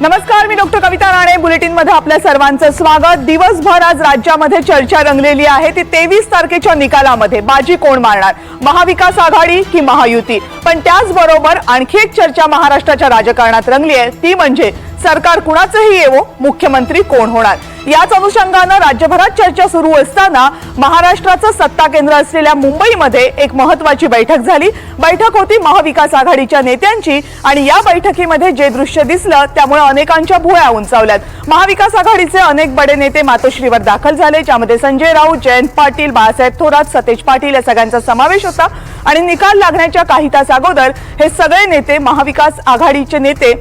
नमस्कार मी डॉक्टर कविता राणे. बुलेटिनमध्ये आपल्या सर्वांचं स्वागत. दिवसभर आज राज्यामध्ये चर्चा रंगलेली आहे. ती तेवीस तारखेच्या निकालामध्ये बाजी कोण मारणार? महाविकास आघाडी की महायुती? पण त्याचबरोबर आणखी एक चर्चा महाराष्ट्राच्या राजकारणात रंगली आहे. ती म्हणजे सरकार कुणाचंही येवो मुख्यमंत्री कोण होणार? याच अनुषंगानं राज्यभरात चर्चा सुरू असताना महाराष्ट्राचं सत्ता केंद्र असलेल्या मुंबईमध्ये एक महत्वाची बैठक झाली. बैठक होती महाविकास आघाडीच्या नेत्यांची आणि या बैठकीमध्ये जे दृश्य दिसलं त्यामुळे अनेकांच्या भुळ्या उंचावल्यात. महाविकास आघाडीचे अनेक बडे नेते मातोश्रीवर दाखल झाले ज्यामध्ये संजय राऊत जयंत पाटील बाळासाहेब थोरात सतेज पाटील या सगळ्यांचा समावेश होता. आणि निकाल लागण्याच्या काही तास अगोदर हे सगळे नेते महाविकास आघाडीचे नेते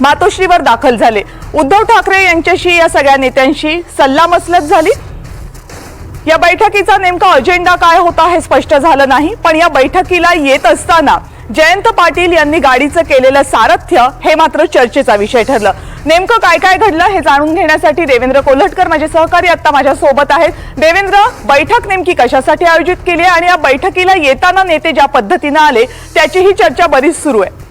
मातोश्रीवर दाखल झाले. उद्धव ठाकरे यांच्याशी या सगळ्या नेत्यांशी सल्लामसलत झाली. या बैठकीचा नेमका अजेंडा काय होता हे स्पष्ट झालं नाही पण या बैठकीला येत असताना जयंत पाटील यांनी गाडीचं केलेलं सारथ्य हे मात्र चर्चेचा विषय ठरलं. नेमकं काय काय घडलं हे जाणून घेण्यासाठी देवेंद्र कोल्हटकर माझे सहकारी आता माझ्या सोबत आहेत. देवेंद्र बैठक नेमकी कशासाठी आयोजित केली आहे आणि या बैठकीला येताना नेते ज्या पद्धतीनं आले त्याचीही चर्चा बरीच सुरू आहे.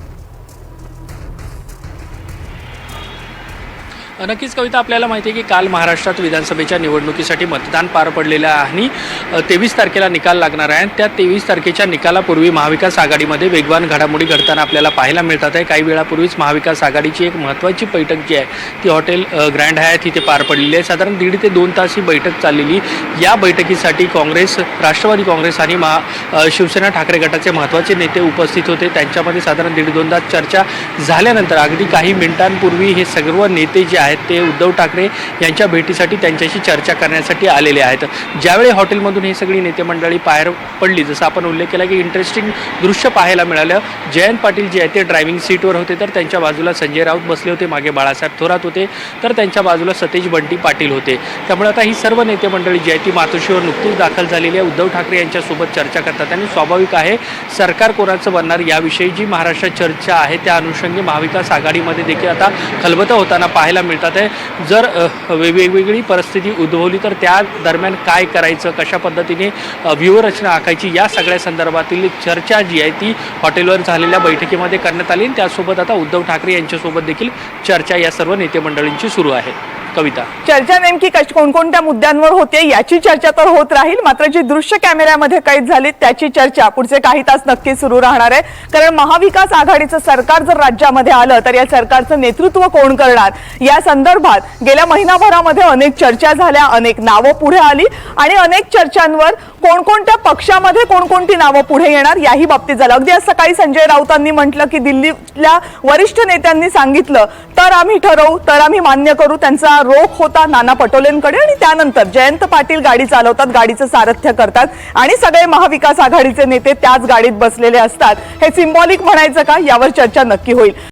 नक्कीच कविता आपल्याला माहिती आहे की काल महाराष्ट्रात विधानसभेच्या निवडणुकीसाठी मतदान पार पडलेलं आहे आणि तेवीस तारखेला निकाल लागणार आहे. त्या तेवीस तारखेच्या निकालापूर्वी महाविकास आघाडीमध्ये वेगवान घडामोडी घडताना आपल्याला पाहायला मिळतात आहे. काही वेळापूर्वीच महाविकास आघाडीची एक महत्त्वाची बैठक जी आहे ती हॉटेल ग्रँड हयात इथे पार पडलेली आहे. साधारण दीड ते दोन तास ही बैठक चाललेली. या बैठकीसाठी काँग्रेस राष्ट्रवादी काँग्रेस आणि महा शिवसेना ठाकरे गटाचे महत्त्वाचे नेते उपस्थित होते. त्यांच्यामध्ये साधारण दीड दोन तास चर्चा झाल्यानंतर अगदी काही मिनिटांपूर्वी हे सर्व नेते जे आहेत ते उद्धव ठाकरे यांच्या भेटीसाठी त्यांच्याशी चर्चा करण्यासाठी आलेले आहेत. ज्यावेळी हॉटेलमधून हे सगळी नेते मंडळी बाहेर पडली जसं आपण उल्लेख केला की इंटरेस्टिंग दृश्य पाहायला मिळालं. जयंत पाटील जे आहे ते ड्रायव्हिंग सीटवर होते तर त्यांच्या बाजूला संजय राऊत बसले होते मागे बाळासाहेब थोरात होते तर त्यांच्या बाजूला सतेज बंटी पाटील होते. त्यामुळे आता ही सर्व नेते मंडळी जी आहे ती मातोश्रीवर नुकतीच दाखल झालेली आहे. उद्धव ठाकरे यांच्यासोबत चर्चा करतात आणि स्वाभाविक आहे सरकार कोणाचं बनणार याविषयी जी महाराष्ट्रात चर्चा आहे त्या अनुषंगी महाविकास आघाडीमध्ये देखील आता खलबतं होताना पाहायला मिळतात आहे. जर वेगवेगळी परिस्थिती उद्भवली तर त्या दरम्यान काय करायचं कशा पद्धतीने व्यूहरचना आखायची या सगळ्या संदर्भातील चर्चा जी आहे ती हॉटेलवर झालेल्या बैठकीमध्ये करण्यात आली. त्यासोबत आता उद्धव ठाकरे यांच्यासोबत देखील चर्चा या सर्व नेते मंडळींची सुरू आहे. कविता. चर्चा नेमकी कश- कोणकोणत्या मुद्द्यांवर होते याची चर्चा तर होत राहील. मात्र जी दृश्य कॅमेऱ्यामध्ये कैद झाली त्याची चर्चा पुढचे काही तास नक्की सुरू राहणार आहे. कारण महाविकास आघाडीचं सरकार जर राज्यामध्ये आलं तर या सरकारचं नेतृत्व कोण करणार? या संदर्भात गेल्या महिनाभरामध्ये अनेक चर्चा झाल्या अनेक नावं पुढे आली आणि अनेक चर्चांवर कोणकोणत्या पक्षामध्ये कोणकोणती नावं पुढे येणार याही बाबतीत झालं. अगदी आज सकाळी संजय राऊतांनी म्हटलं की दिल्लीतल्या वरिष्ठ नेत्यांनी सांगितलं तर आम्ही ठरवू तर आम्ही मान्य करू त्यांचा रोख होता नाना पटोलेंकडे आणि त्यानंतर जयंत पाटील गाडी चालवतात गाडीचं सारथ्य करतात आणि सगळे महाविकास आघाडीचे नेते त्याच गाडीत बसलेले असतात. हे सिम्बॉलिक म्हणायचं का? यावर चर्चा नक्की होईल.